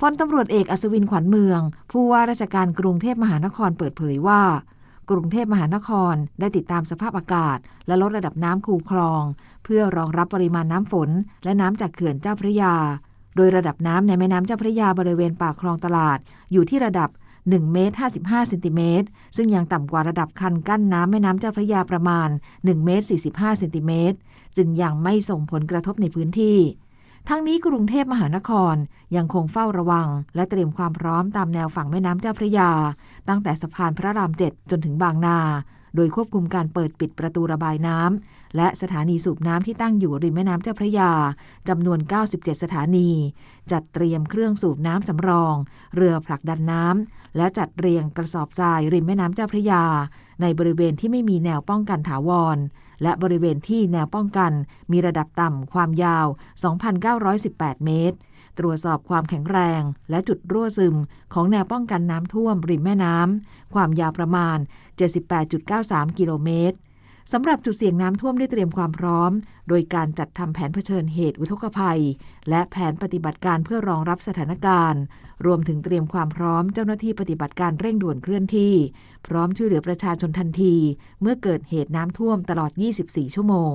พลตำรวจเอกอัศวินขวัญเมือง ผู้ว่าราชการกรุงเทพมหานครเปิดเผยว่า กรุงเทพมหานครได้ติดตามสภาพอากาศ และลดระดับน้ำคูคลอง เพื่อรองรับปริมาณน้ำฝน และน้ำจากเขื่อนเจ้าพระยา โดยระดับน้ำในแม่น้ำเจ้าพระยาบริเวณปากคลองตลาด อยู่ที่ระดับ1เมตร55เซนติเมตรซึ่งยังต่ำกว่าระดับคันกั้นน้ำแม่น้ำเจ้าพระยาประมาณ1เมตร45เซนติเมตรจึงยังไม่ส่งผลกระทบในพื้นที่ ทั้งนี้กรุงเทพมหานครยังคงเฝ้าระวัง และเตรียมความพร้อมตามแนวฝั่งแม่น้ำเจ้าพระยา ตั้งแต่สะพานพระรามเจ็ดจนถึงบางนา โดยควบคุมการเปิดปิดประตูระบายน้ำและสถานีสูบน้ำที่ตั้งอยู่ริมแม่น้ำเจ้าพระยาจำนวน 97 สถานี จัดเตรียมเครื่องสูบน้ำสำรอง เรือผลักดันน้ำ และจัดเรียงกระสอบทรายริมแม่น้ำเจ้าพระยา ในบริเวณที่ไม่มีแนวป้องกันถาวร และบริเวณที่แนวป้องกันมีระดับต่ำความยาว 2,918 เมตร ตรวจสอบความแข็งแรง และจุดรั่วซึมของแนวป้องกันน้ำท่วมริมแม่น้ำความยาวประมาณ 78.93 กิโลเมตร สำหรับจุดเสี่ยงน้ำท่วมได้เตรียมความพร้อม โดยการจัดทำแผนเผชิญเหตุอุทกภัย และแผนปฏิบัติการเพื่อรองรับสถานการณ์ รวมถึงเตรียมความพร้อมเจ้าหน้าที่ปฏิบัติการเร่งด่วนเคลื่อนที่ พร้อมช่วยเหลือประชาชนทันที เมื่อเกิดเหตุน้ำท่วมตลอด 24 ชั่วโมง